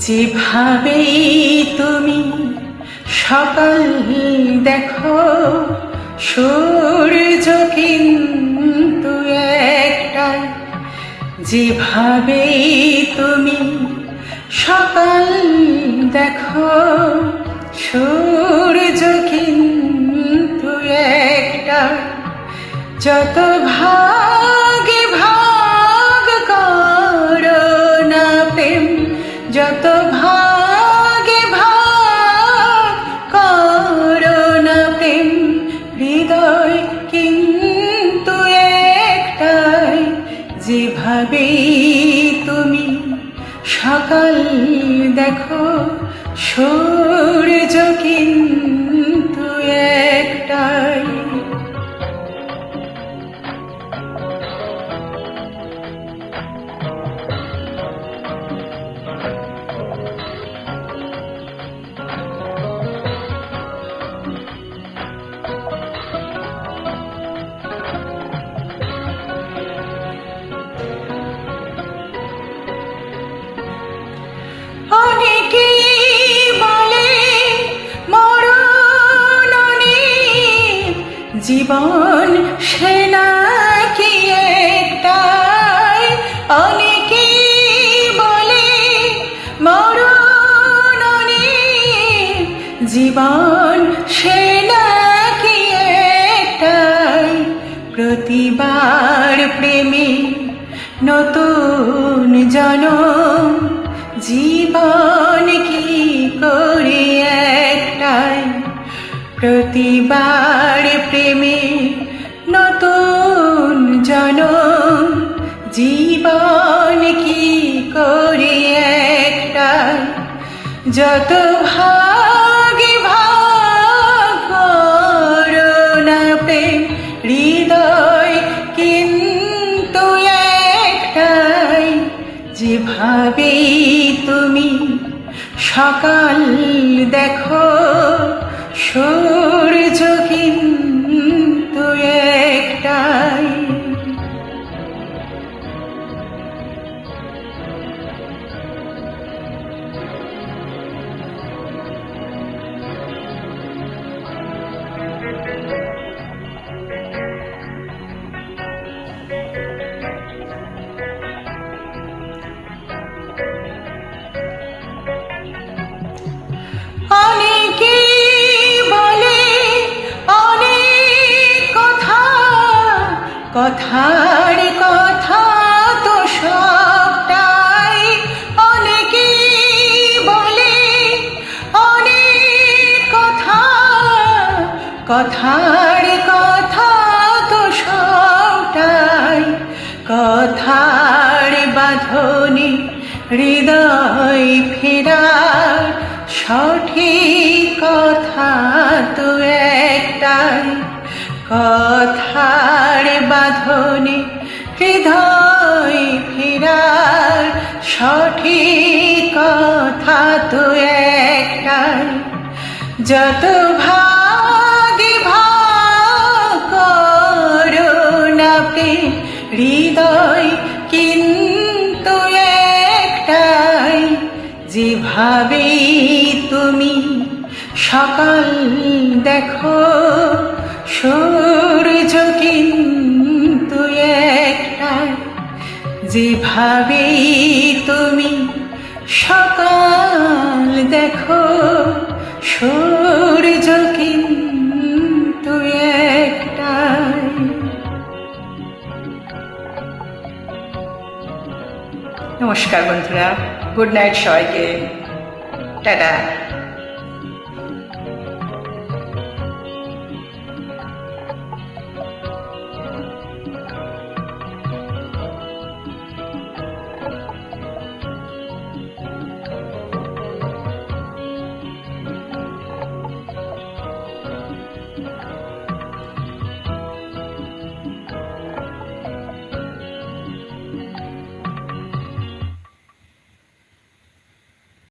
যেভাবেই তুমি সকাল দেখো, সূর্য কিন্তু একটাই। যেভাবেই তুমি সকাল দেখো, সূর্য কিন্তু একটাই। যত ভাগে যত ভাগে ভাগ করো না প্রেম হৃদয়, কিন্তু একটাই যেভাবেই তুমি সকাল দেখো, সূর্য কিন্তু একটাই। জীবন সে নাকি একটাই? অনেকেই বলে মরণ জীবন সে নাকি একটাই? প্রতিবার প্রেমী নতুন জনম, জীবন কি করে একটাই? প্রতিবার যত ভাগি ভাগ না প্রেম হৃদয় কিন্তু একটাই যেভাবে তুমি সকাল দেখো সূর্য কথার কথা তো সবটাই অনেকে বলে, অনেক কথা, কথার কথা তো সবটাই কথার বাঁধনে হৃদয় ফেরার সঠিক কথা তো একটাই। কথার বাঁধনে হৃদয় ফেরার সঠিক কথা তো একটাই। যত ভাগে ভাগ হৃদয় কিন্তু একটাই। যেভাবে তুমি সকাল দেখো সূর্য কিন্তু একটাই যেভাবেই তুমি সকাল দেখো সূর্য কিন্তু একটাই। নমস্কার বন্ধুরা, গুড নাইট সবাইকে। টাটা।